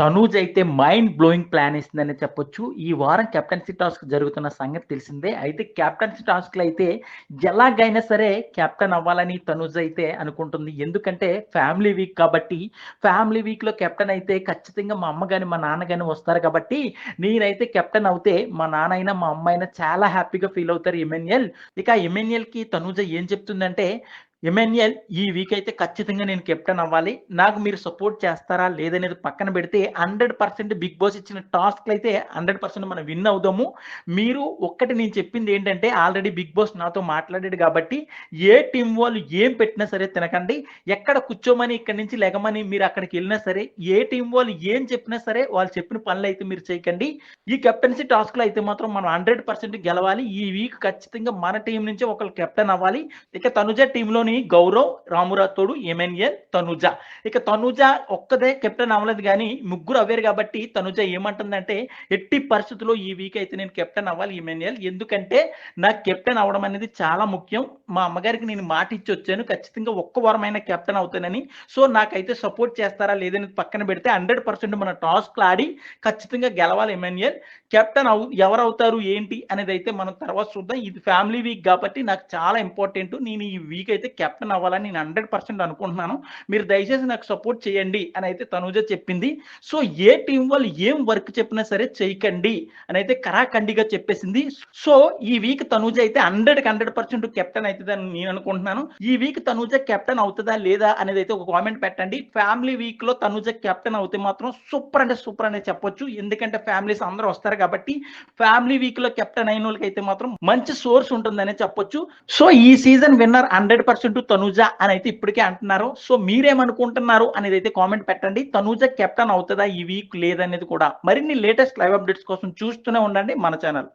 తనూజ్ అయితే mind blowing plan ఇస్తుందని చెప్పొచ్చు. ఈ వారం కెప్టెన్సీ టాస్క్ జరుగుతున్న సంగతి తెలిసిందే. అయితే కెప్టెన్సీ టాస్క్లు అయితే ఎలాగైనా సరే కెప్టెన్ అవ్వాలని తనూజ్ అయితే అనుకుంటుంది. ఎందుకంటే ఫ్యామిలీ వీక్ కాబట్టి ఫ్యామిలీ వీక్లో కెప్టెన్ అయితే ఖచ్చితంగా మా అమ్మ కానీ మా నాన్న కానీ వస్తారు కాబట్టి నేనైతే కెప్టెన్ అవుతే మా నాన్న అయినా మా అమ్మ అయినా చాలా హ్యాపీగా ఫీల్ అవుతారు ఎమ్మెన్యల్ ఇక ఎమ్మెన్యల్కి తనూజ ఏం చెప్తుందంటే ఎమెన్యల్ ఈ వీక్ అయితే ఖచ్చితంగా నేను కెప్టెన్ అవ్వాలి. నాకు మీరు సపోర్ట్ చేస్తారా లేదనేది పక్కన పెడితే హండ్రెడ్ పర్సెంట్ బిగ్ బాస్ ఇచ్చిన టాస్క్లు అయితే హండ్రెడ్ పర్సెంట్ మనం విన్ అవుదాము. మీరు ఒక్కటి నేను చెప్పింది ఏంటంటే ఆల్రెడీ బిగ్ బాస్ నాతో మాట్లాడాడు కాబట్టి ఏ టీం వాళ్ళు ఏం పెట్టినా సరే తినకండి. ఎక్కడ కూర్చోమని ఇక్కడి నుంచి లెగమని మీరు అక్కడికి వెళ్ళినా సరే ఏ టీం వాళ్ళు ఏం చెప్పినా సరే వాళ్ళు చెప్పిన పనులు అయితే మీరు చేయకండి. ఈ కెప్టెన్సీ టాస్క్లో అయితే మాత్రం మనం హండ్రెడ్ పర్సెంట్ గెలవాలి. ఈ వీక్ ఖచ్చితంగా మన టీం నుంచి ఒకరు కెప్టెన్ అవ్వాలి. ఇక తనుజ ధోని గౌరవ్ రామురాతోడు ఎమెన్యల్ తనుజ. ఇక తనుజ ఒక్కదే కెప్టెన్ అవ్వలేదు కానీ ముగ్గురు అవ్వారు కాబట్టి తనుజ ఏమంటుందంటే ఎట్టి పరిస్థితుల్లో ఈ వీక్ అయితే నేను కెప్టెన్ అవ్వాలి ఎమెన్యల్ ఎందుకంటే నాకు కెప్టెన్ అవ్వడం అనేది చాలా ముఖ్యం. మా అమ్మగారికి నేను మాట ఇచ్చి వచ్చాను. ఖచ్చితంగా ఒక్క వారమైన కెప్టెన్ అవుతానని. సో నాకైతే సపోర్ట్ చేస్తారా లేదని పక్కన పెడితే హండ్రెడ్ పర్సెంట్ మన టాస్క్ ఆడి ఖచ్చితంగా గెలవాలి ఎమాన్యుయల్ కెప్టెన్ అవు ఎవరు అవుతారు ఏంటి అనేది అయితే మనం తర్వాత చూద్దాం. ఇది ఫ్యామిలీ వీక్ కాబట్టి నాకు చాలా ఇంపార్టెంట్ నేను ఈ వీక్ అయితే కెప్టెన్ అవ్వాలని నేను హండ్రెడ్ పర్సెంట్ అనుకుంటున్నాను. మీరు దయచేసి నాకు సపోర్ట్ చేయండి అని అయితే తనూజ చెప్పింది. సో ఏ టీం వాళ్ళు ఏం వర్క్ చెప్పినా సరే చేయకండి అని అయితే కరాఖండిగా చెప్పేసింది. సో ఈ వీక్ తనూజ అయితే హండ్రెడ్ హండ్రెడ్ పర్సెంట్ కెప్టెన్ అవుతుందని నేను అనుకుంటున్నాను. ఈ వీక్ తనూజ కెప్టెన్ అవుతుందా లేదా అనేది అయితే ఒక కామెంట్ పెట్టండి. ఫ్యామిలీ వీక్లో తనూజ కెప్టెన్ అవుతే మాత్రం సూపర్ అంటే సూపర్ అనే చెప్పొచ్చు. ఎందుకంటే ఫ్యామిలీస్ అందరూ వస్తారు కాబట్టి ఫ్యామిలీ వీక్లో కెప్టెన్ అయిన వాళ్ళకి అయితే మాత్రం మంచి సోర్స్ ఉంటుందనే చెప్పొచ్చు. సో ఈ season winner hundred percent Tanuja అని అయితే ఇప్పటికే అంటున్నారు. సో మీరేమనుకుంటున్నారు అనేది అయితే కామెంట్ పెట్టండి. తనుజ కెప్టెన్ అవుతుందా ఈ వీక్ లేదనేది కూడా మరిన్ని లేటెస్ట్ లైవ్ అప్డేట్స్ కోసం చూస్తూనే ఉండండి మన ఛానల్